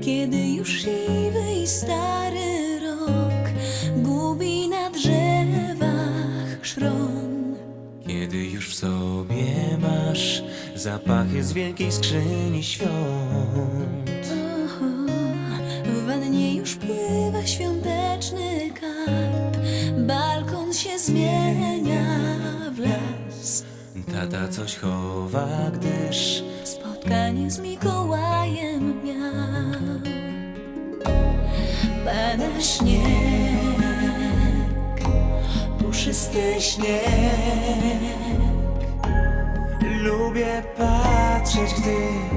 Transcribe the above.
Kiedy już siwy i stary rok gubi na drzewach szron. Kiedy już w sobie masz zapachy z wielkiej skrzyni świąt. Oho, w wannie już pływa świąteczny karp, balkon się zmienia w las. Tata coś chowa, gdyż Spotkanie z Mikołajem miał. Pada śnieg, puszysty śnieg. Lubię patrzeć, gdy